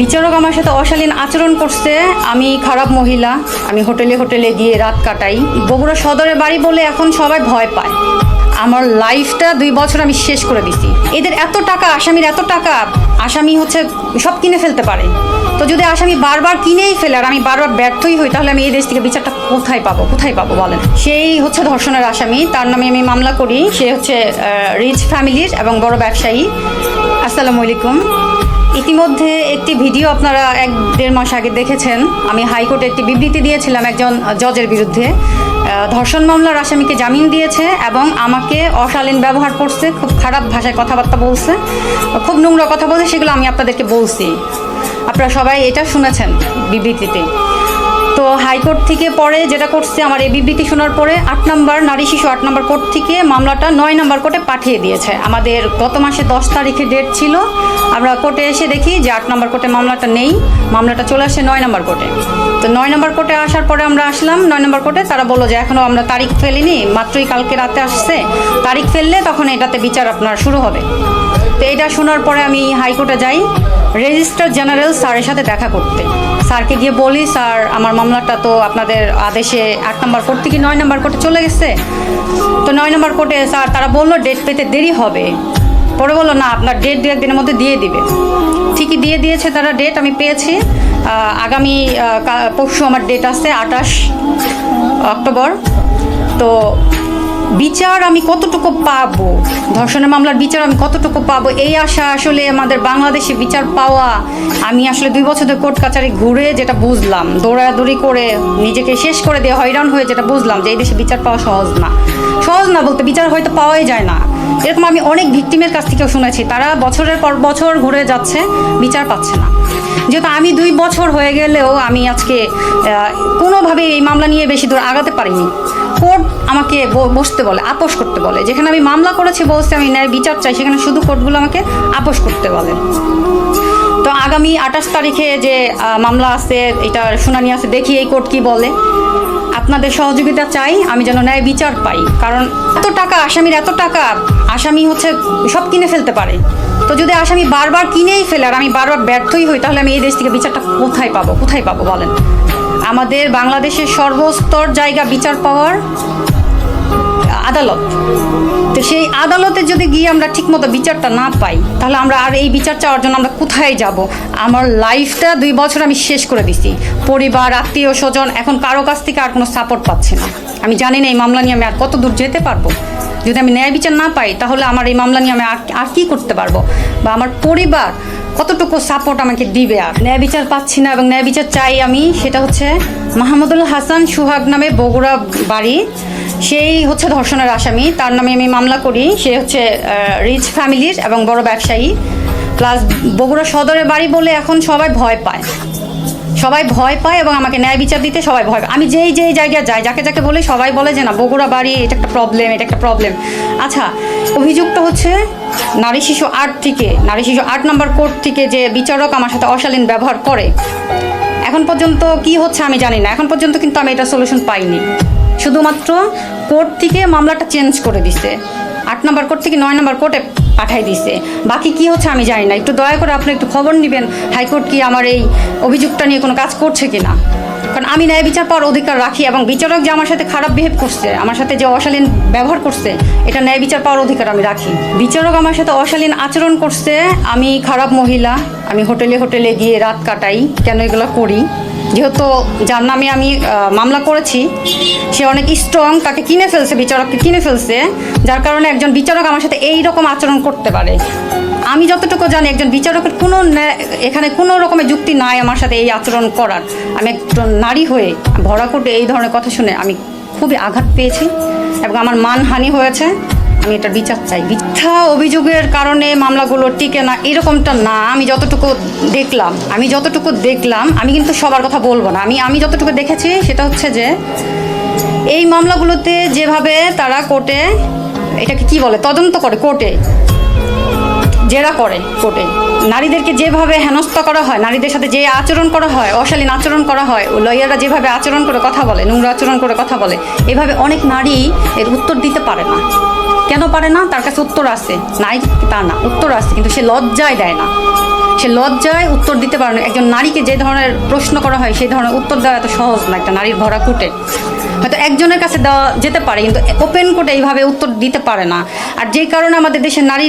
বিচারক আমার সাথে অশালীন আচরণ করছে। আমি খারাপ মহিলা। আমি হোটেলে হোটেলে গিয়ে রাত কাটাই। বগুড়া সদরের বাড়ি বলে এখন সবাই ভয় পায়। আমার লাইফটা দুই বছর আমি শেষ করে দিছি। এদের এত টাকা, আসামির এত টাকা, আসামি হচ্ছে সব কিনে ফেলতে পারে। তো যদি আসামি বারবার কিনেই ফেলে আর আমি বারবার ব্যর্থই হই, তাহলে আমি এই দেশ থেকে বিচারটা কোথায় পাবো কোথায় পাবো বলেন? সেই হচ্ছে ধর্ষণের আসামি। তার নামে আমি মামলা করি। সে হচ্ছে রিচ ফ্যামিলির এবং বড় ব্যবসায়ী। আসসালামু আলাইকুম। ইতিমধ্যে একটি ভিডিও আপনারা এক দেড় মাস আগে দেখেছেন। আমি হাইকোর্টে একটি বিবৃতি দিয়েছিলাম একজন জজের বিরুদ্ধে। ধর্ষণ মামলার আসামিকে জামিন দিয়েছে এবং আমাকে অশালীন ব্যবহার করছে, খুব খারাপ ভাষায় কথাবার্তা বলছে, খুব নোংরা কথা বলছে, সেগুলো আমি আপনাদেরকে বলছি। আপনারা সবাই এটা শুনেছেন বিবৃতিতে। তো হাইকোর্ট থেকে পরে যেটা করছে আমার এই বিবৃতি শোনার পরে আট নম্বর নারী শিশু আট নম্বর কোর্ট থেকে মামলাটা নয় নম্বর কোর্টে পাঠিয়ে দিয়েছে। আমাদের গত মাসে দশ তারিখে ডেট ছিল। আমরা কোর্টে এসে দেখি যে আট নম্বর কোর্টে মামলাটা নেই। মামলাটা চলে আসে নয় নম্বর কোর্টে। তো নয় নম্বর কোর্টে আসার পরে আমরা আসলাম। নয় নম্বর কোর্টে তারা বলল যে এখনও আমরা তারিখ ফেলিনি, মাত্রই কালকে রাতে আসছে। তারিখ ফেললে তখন এটাতে বিচার আপনার শুরু হবে। তো এটা শোনার পরে আমি হাইকোর্টে যাই। রেজিস্ট্রার জেনারেল স্যারের সাথে দেখা করতে। স্যারকে গিয়ে বলি, স্যার, আমার মামলাটা তো আপনাদের আদেশে আট নম্বর কোর্ট থেকে নয় নম্বর কোর্টে চলে গেছে। তো নয় নম্বর কোর্টে স্যার, তারা বলল ডেট পেতে দেরি হবে। পরে বলল, না, আপনার ডেট দু একদিনের মধ্যে দিয়ে দিবে। ঠিকই দিয়ে দিয়েছে তারা ডেট আমি পেয়েছি। আগামী পরশু আমার ডেট আছে, আঠাশ অক্টোবর। তো বিচার আমি কতটুকু পাবো? ধর্ষণের মামলার বিচার আমি কতটুকু পাবো? এই আশা আসলে আমাদের বাংলাদেশে বিচার পাওয়া, আমি আসলে দুই বছর ধরে কোর্ট কাচারি ঘুরে যেটা বুঝলাম, দৌড়াদৌড়ি করে নিজেকে শেষ করে দিয়ে হয়রান হয়ে যেটা বুঝলাম যে এই দেশে বিচার পাওয়া সহজ না। সহজ না বলতে বিচার হয়তো পাওয়াই যায় না। এরকম আমি অনেক ভিকটিমের কাছ থেকেও শুনেছি, তারা বছরের পর বছর ঘুরে যাচ্ছে, বিচার পাচ্ছে না। যেহেতু আমি দুই বছর হয়ে গেলেও আমি আজকে কোনোভাবে এই মামলা নিয়ে বেশি দূর আগাতে পারিনি। কোর্ট বসতে বলে, আপোষ করতে বলে। যেখানে আমি মামলা করেছি বলছে আমি ন্যায় বিচার চাই, সেখানে শুধু কোর্টগুলো আমাকে আপোষ করতে বলে। তো আগামী আঠাশ তারিখে যে মামলা আছে, এটা শুনানি আছে, দেখি এই কোর্ট কি বলে। আপনাদের সহযোগিতা চাই, আমি যেন ন্যায় বিচার পাই। কারণ এত টাকা, আসামির এত টাকা, আসামি হচ্ছে সব কিনে ফেলতে পারে। তো যদি আসামি বারবার কিনেই ফেলে আর আমি বারবার ব্যর্থই হই, তাহলে আমি এই দেশ থেকে বিচারটা কোথায় পাবো কোথায় পাবো বলেন? আমাদের বাংলাদেশের সর্বস্তর জায়গা বিচার পাওয়ার আদালত। তো সেই আদালতে যদি গিয়ে আমরা ঠিকমতো বিচারটা না পাই, তাহলে আমরা আর এই বিচার চাওয়ার জন্য আমরা কোথায় যাব? আমার লাইফটা দুই বছর আমি শেষ করে দিছি। পরিবার, আত্মীয়, স্বজন, এখন কারও কাছ থেকে আর কোনো সাপোর্ট পাচ্ছি না। আমি জানি না এই মামলা নিয়ে আমি আর কত দূর যেতে পারব। যদি আমি ন্যায় বিচার না পাই, তাহলে আমার এই মামলা নিয়ে আমি আর কী করতে পারব? বা আমার পরিবার কতটুকু সাপোর্ট আমাকে দিবে আর? ন্যায় বিচার পাচ্ছি না এবং ন্যায় বিচার চাই আমি, সেটা হচ্ছে মাহমুদুল হাসান সুহাগ নামে বগুড়া বাড়ি। সেই হচ্ছে ধর্ষণের আসামি। তার নামে আমি মামলা করি। সে হচ্ছে রিচ ফ্যামিলির এবং বড় ব্যবসায়ী। প্লাস বগুড়া সদরের বাড়ি বলে এখন সবাই ভয় পায়। সবাই ভয় পায় এবং আমাকে ন্যায় বিচার দিতে সবাই ভয় পায়। আমি যেই যেই জায়গায় যাই, যাকে যাকে বলে সবাই বলে যে, না, বগুড়া বাড়ি, এটা একটা প্রবলেম এটা একটা প্রবলেম আচ্ছা অভিযুক্ত হচ্ছে নারী শিশু আট থেকে, নারী শিশু আট নম্বর কোর্ট থেকে যে বিচারক আমার সাথে অশালীন ব্যবহার করে। এখন পর্যন্ত কি হচ্ছে আমি জানি না। এখন পর্যন্ত কিন্তু আমি এটা সলিউশন পাইনি। শুধুমাত্র কোর্ট থেকে মামলাটা চেঞ্জ করে দিছে। আট নম্বর কোর্ট থেকে নয় নম্বর কোর্টে পাঠাই দিছে। বাকি কি হচ্ছে আমি জানি না। একটু দয়া করে আপনি একটু খবর নেবেন, হাইকোর্ট কি আমার এই অভিযোগটা নিয়ে কোনো কাজ করছে কি না কারণ আমি ন্যায় বিচার পাওয়ার অধিকার রাখি এবং বিচারক যে আমার সাথে খারাপ বিহেভ করছে, আমার সাথে যে অশালীন ব্যবহার করছে, এটা ন্যায় বিচার পাওয়ার অধিকার আমি রাখি। বিচারক আমার সাথে অশালীন আচরণ করছে, আমি খারাপ মহিলা, আমি হোটেলে হোটেলে গিয়ে রাত কাটাই, কেন এগুলো করি? যেহেতু যার নামে আমি মামলা করেছি, সে অনেক স্ট্রং তাকে কিনে ফেলছে, বিচারককে কিনে ফেলছে, যার কারণে একজন বিচারক আমার সাথে এই রকম আচরণ করতে পারে। আমি যতটুকু জানি একজন বিচারকের কোনো এখানে কোনো রকমের যুক্তি নাই আমার সাথে এই আচরণ করার। আমি একজন নারী হয়ে ভরা কোর্টে এই ধরনের কথা শুনে আমি খুবই আঘাত পেয়েছি এবং আমার মানহানি হয়েছে। আমি এটার বিচার চাই। মিথ্যা অভিযোগের কারণে মামলাগুলো টিকে না, এরকমটা না। আমি যতটুকু দেখলাম, আমি যতটুকু দেখলাম, আমি কিন্তু সবার কথা বলব না। আমি আমি যতটুকু দেখেছি সেটা হচ্ছে যে এই মামলাগুলোতে যেভাবে তারা কোর্টে এটাকে কি বলে? তদন্ত করে কোর্টে। জেরা করে কোর্টে। নারীদেরকে যেভাবে হেনস্থা করা হয়, নারীদের সাথে যে আচরণ করা হয়, অশালীন আচরণ করা হয় ও লয়াররা যেভাবে আচরণ করে কথা বলে, নোংরা আচরণ করে কথা বলে, এভাবে অনেক নারী এর উত্তর দিতে পারে না। কেন পারে না? তার কাছে উত্তর আছে। নাই তা না, উত্তর আছে, কিন্তু সে লজ্জায় দেয় না। সে লজ্জায় উত্তর দিতে পারে না। একজন নারীকে যে ধরনের প্রশ্ন করা হয়, সেই ধরনের উত্তর দেওয়া এত সহজ না একটা নারীর ভরা কুটে হয়তো একজনের কাছে দেওয়া যেতে পারে, কিন্তু ওপেন কোর্টে এইভাবে উত্তর দিতে পারে না। আর যে কারণে আমাদের দেশের নারী